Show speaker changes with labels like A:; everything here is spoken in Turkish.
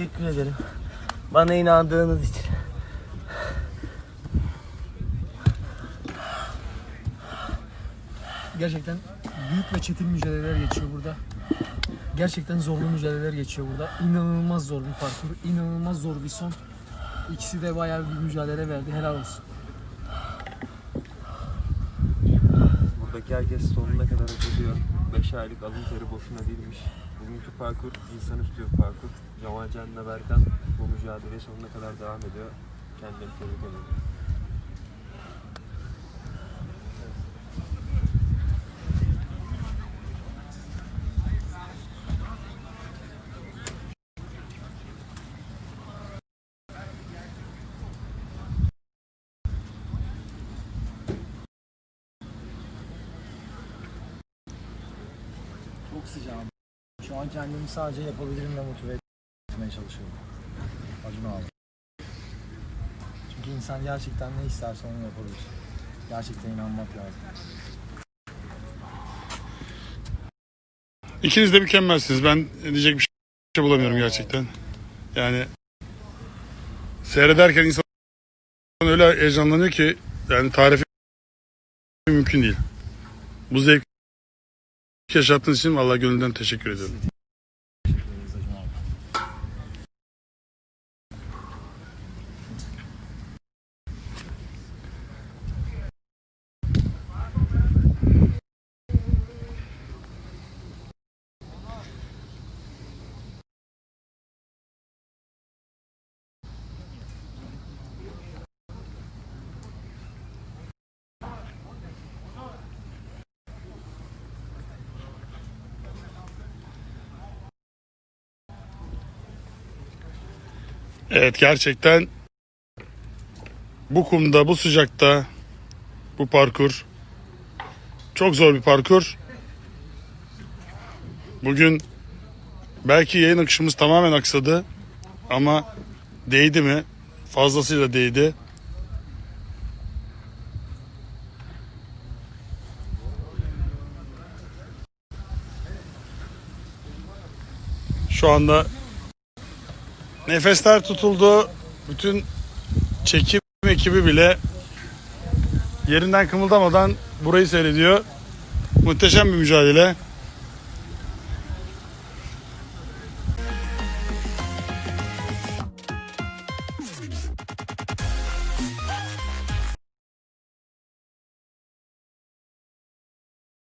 A: teşekkür ederim. Bana inandığınız için.
B: Gerçekten büyük ve çetin mücadeleler geçiyor burada. Gerçekten zorlu mücadeleler geçiyor burada. İnanılmaz zor bir parkur, inanılmaz zor bir son. İkisi de bayağı bir mücadele verdi. Helal olsun.
C: Buradaki herkes sonuna kadar ediyor. 5 aylık alın teri boşuna değilmiş. Bugünkü parkur insanüstü bir parkur. Cemal Can'la Berkan bu mücadeleye sonuna kadar devam ediyor. Kendilerini tebrik ediyorum.
D: Çok sıcağım. Şu an kendimi sadece yapabilirimle motive etmeye çalışıyorum. Acun abi. Çünkü insan gerçekten ne isterse onu yapabilir. Gerçekten inanmak lazım.
E: İkiniz de mükemmelsiniz. Ben diyecek bir şey bulamıyorum gerçekten. Yani seyrederken insan öyle heyecanlanıyor ki yani tarifi mümkün değil. Bu zevk yaşattığınız için vallahi gönülden teşekkür ediyorum. Evet gerçekten bu kumda, bu sıcakta bu parkur çok zor bir parkur. Bugün belki yayın akışımız tamamen aksadı ama değdi mi? Fazlasıyla değdi. Şu anda Nefesler tutuldu. Bütün çekim ekibi bile yerinden kımıldamadan burayı seyrediyor. Muhteşem bir mücadele.